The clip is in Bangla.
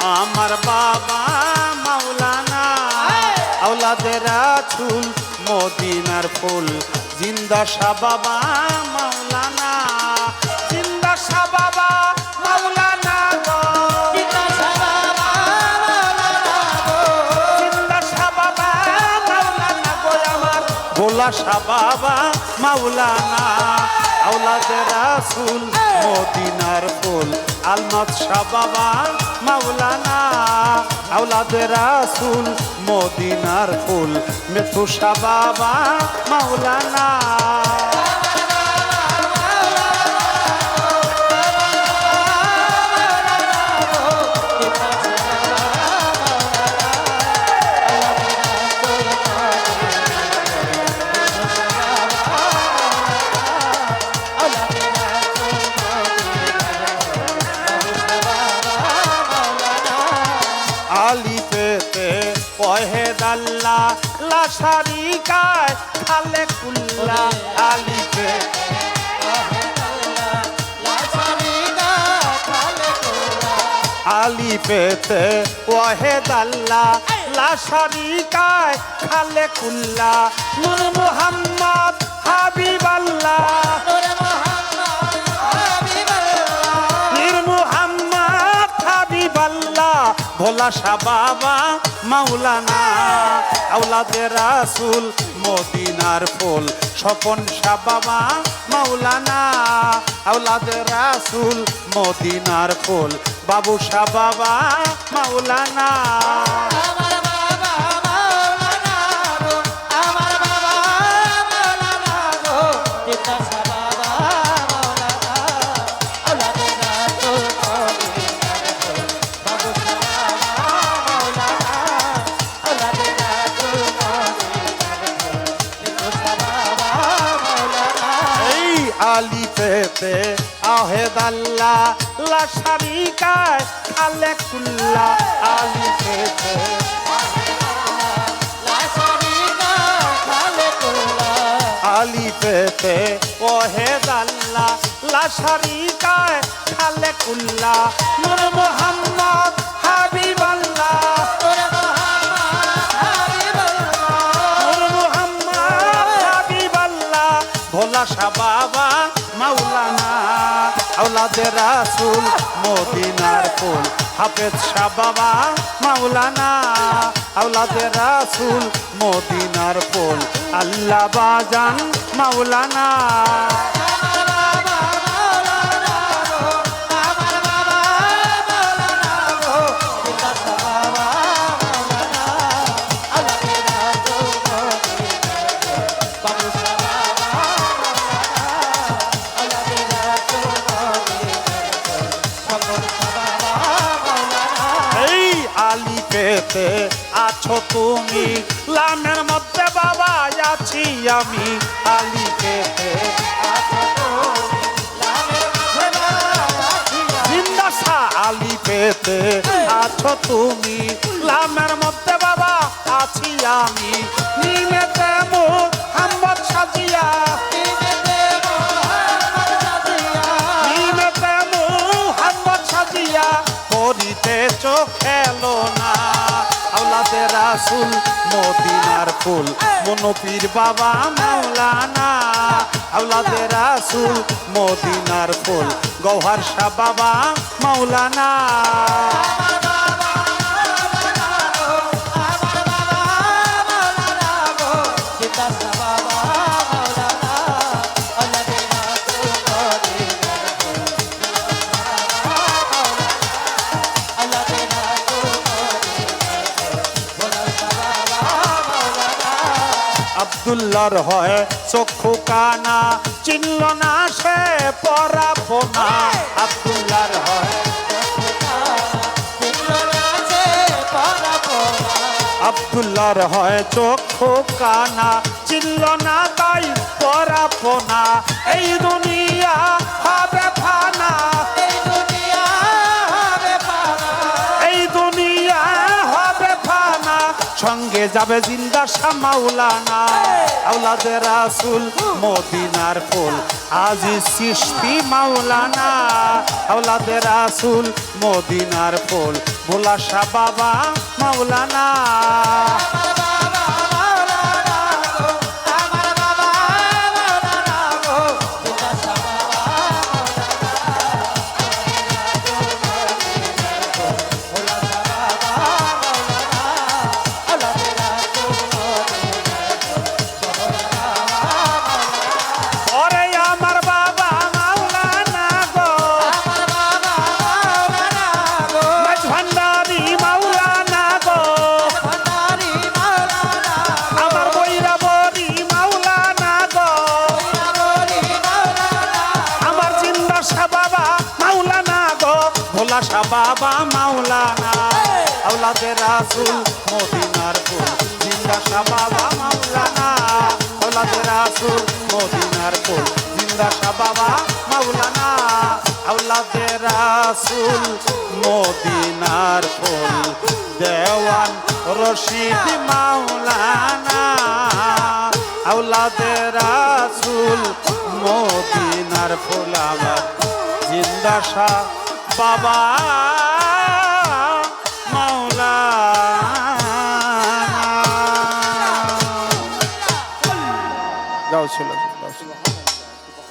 আমার বাবা মাওলানা। আওলাদের রাসূল মদিনার ফুল। জিন্দা শাহ বাবা মাওলানা। জিন্দা শাহ বাবা মাওলানা গো। জিন্দা শাহ বাবা মাওলানা। আওলাদের রাসূল মদিনার ফুল। আলমত শাহ বাবা মাওলানা। আউলাদ রাসুল মদিনার ফুল। মেথু শাহ বাবা মাওলানা। আলি পেতে পহেদ আল্লাহ লাশারি কায় খালে কুল্লা পেতে আলি পেতে ওয়াহেদ আল্লাহ লাশারি কায় খালে কুল্লা। নূর মুহাম্মদ হাবিব শাহ বাবা, মাওলানা আউলাদে রাসুল, মদিনার ফুল, স্বপন শাহ বাবা, মাওলানা আউলাদে রাসুল, মদিনার ফুল, বাবু শাহ বাবা, মাওলানা। আলি পেতে আহেদ আল্লাহ লাশারি কায় খালে কুল্লা আলি পেতে আলি পেতে ওহেদ আল্লাহ লাশারি কায় খালে কুল্লা। নূর মোহাম্মদ ভোলা সাবাবা বাবা, মাওলানা আওলাদে রাসুল, মদিনার ফুল হাফেজ সাবাবা বাবা, মাওলানা আওলাদে রাসুল, মদিনার ফুল আল্লাহ বাজান, মাওলানা পেতে আছো তুমি। লামের মধ্যে বাবা আছি আমি। আলি পেতে আলি পেতে আছো তুমি। লামের মধ্যে বাবা আছি আমি। নিমেতে মোহাম্মদ রাসুল মদিনার ফুল। মনোপীর বাবা মাওলানা আউলাদে রাসুল মদিনার ফুল। গৌহার শাহ বাবা মাওলানা। আব্দুল্লাহর হয় চক্ষু কানা, চিনল না সে পরাপনা। আবদুল্লার হয় আবদুল্লার হয় চক্ষু কানা, চিনল না তাই পরাপনা। এই দুনিয়া যাবে জিন্দা শাহ মাওলানা। আউলাদে রাসুল মদিনার ফুল। আজি সৃষ্টি মাওলানা। আউলাদে রাসুল মদিনার ফুল। ভোলা শাহ বাবা মাওলানা। ভোলা শাহ বাবা মাওলানা আউলাদে রাসুল মদিনার ফুল জিন্দা শাহ বাবা মাওলানা আউলাদে রাসুল মদিনার ফুল জিন্দা শাহ বাবা মাওলানা আউলাদে রাসুল মদিনার ফুল দেওয়ান রশিদ মাওলানা আউলাদে রাসুল মদিনার ফুল আমার জিন্দা শাহ বাবা।